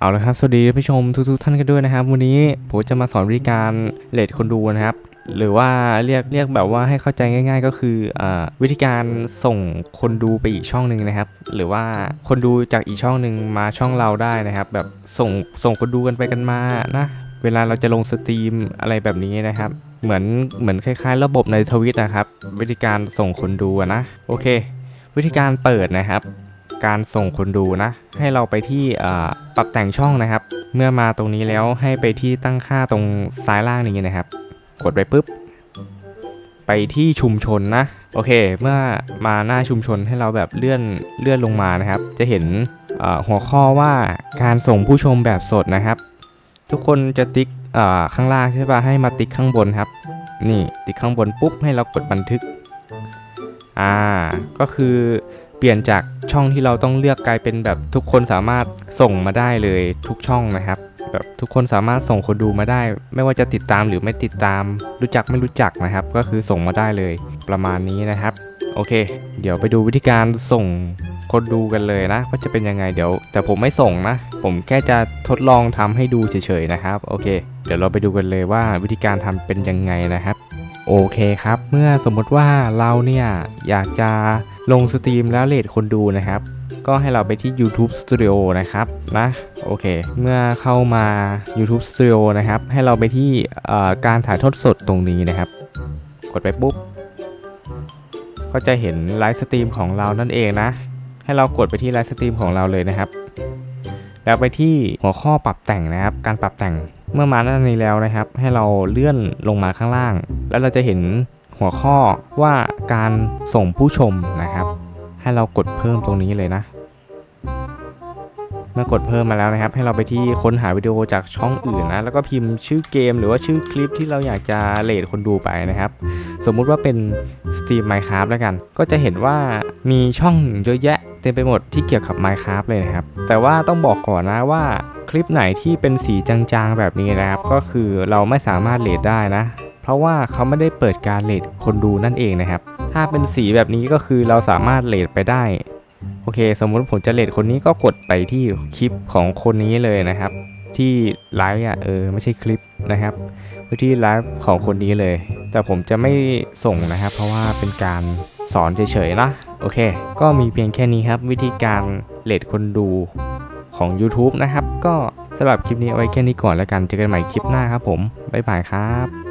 เอาละครับ สวัสดีผู้ชมทุกๆท่านกันด้วยนะครับ วันนี้ผมจะมาสอนวิธีการเลทคนดูนะครับ หรือว่าเรียกเรียกแบบว่าให้เข้าใจง่าย ๆ ก็คืออวิธีการส่งคนดูไปอีกช่องหนึ่งนะครับ หรือว่าคนดูจากอีกช่องหนึ่งมาช่องเราได้นะครับ แบบส่งส่งคนดูกันไปกันมานะเวลาเราจะลงสตรีมอะไรแบบนี้นะครับ เหมือนเหมือนคล้ายๆ ระบบในทวิตนะครับ วิธีการส่งคนดูนะ โอเค วิธีการเปิดนะครับ การส่งคนดูนะ ให้เราไปที่ปรับแต่งช่องนะครับ เมื่อมาตรงนี้แล้วให้ไปที่ตั้งค่าตรงซ้ายล่างนี้นะครับ กดไปปุ๊บ ไปที่ชุมชนนะ โอเค เมื่อมาหน้าชุมชนให้เราแบบเลื่อนเลื่อนลงมานะครับ จะเห็นหัวข้อว่าการส่งผู้ชมแบบสดนะครับ ทุกคนจะติ๊กข้างล่างใช่ปะให้มาติ๊กข้างบนครับ นี่ติ๊กข้างบนปุ๊บให้เรากดบันทึกอ่าก็คือเปลี่ยนจาก ช่องที่เราต้องเลือกกลายเป็นแบบทุกคนสามารถส่งมาได้เลยทุกช่องนะครับ แบบทุกคนสามารถส่งคนดูมาได้ ไม่ว่าจะติดตามหรือไม่ติดตาม รู้จักไม่รู้จักนะครับ ก็คือส่งมาได้เลยประมาณนี้นะครับ โอเค เดี๋ยวไปดูวิธีการส่งคนดูกันเลยนะว่าจะเป็นยังไงเดี๋ยว แต่ผมไม่ส่งนะ ผมแค่จะทดลองทำให้ดูเฉยๆนะครับโอเค เดี๋ยวเราไปดูกันเลยว่าวิธีการทำเป็นยังไงนะครับ โอเคครับ เมื่อสมมติว่าเราเนี่ยอยากจะ ลงสตรีมแล้วเลทคนดูนะครับ ก็ให้เราไปที่ YouTube Studio นะครับนะโอเค เมื่อเข้ามา YouTube Studio นะครับ ให้เราไปที่การถ่ายทอดสดตรงนี้นะครับ กดไปปุ๊บ ก็จะเห็นไลฟ์สตรีมของเรานั่นเองนะ ให้เรากดไปที่ไลฟ์สตรีมของเราเลยนะครับ แล้วไปที่หัวข้อปรับแต่งนะครับ การปรับแต่งเมื่อมาด้านนี้แล้วนะครับ ให้เราเลื่อนลงมาข้างล่าง แล้วเราจะเห็นหัวข้อว่าการส่งผู้ชมนะ ให้เรากดเพิ่มตรงนี้เลยนะ เมื่อกดเพิ่มมาแล้วนะครับ ให้เราไปที่ค้นหาวิดีโอจากช่องอื่นนะ แล้วก็พิมพ์ชื่อเกมหรือว่าชื่อคลิปที่เราอยากจะเลทคนดูไปนะครับ สมมุติว่าเป็นสตรีม Minecraft แล้วกัน ก็จะเห็นว่ามีช่องเยอะแยะเต็มไปหมดที่เกี่ยวกับ Minecraft เลยนะครับ แต่ว่าต้องบอกก่อนนะว่าคลิปไหนที่เป็นสีจางๆแบบนี้นะครับ ก็คือเราไม่สามารถเลทได้นะ เพราะว่าเขาไม่ได้เปิดการเลทคนดูนั่นเองนะครับ ถ้าเป็นสีแบบนี้ก็คือเราสามารถเลทไปได้ โอเค สมมุติผมจะเลทคนนี้ก็กดไปที่คลิปของคนนี้เลยนะครับ ที่ไลฟ์อะเออไม่ใช่คลิปนะครับไปที่ไลฟ์ของคนนี้เลย แต่ผมจะไม่ส่งนะครับ เพราะว่าเป็นการสอนเฉยๆนะโอเค ก็มีเพียงแค่นี้ครับ วิธีการเลทคนดูของ YouTube นะครับ ก็สำหรับคลิปนี้เอาไว้แค่นี้ก่อนแล้วกัน เจอกันใหม่คลิปหน้าครับผม บ๊ายบายครับ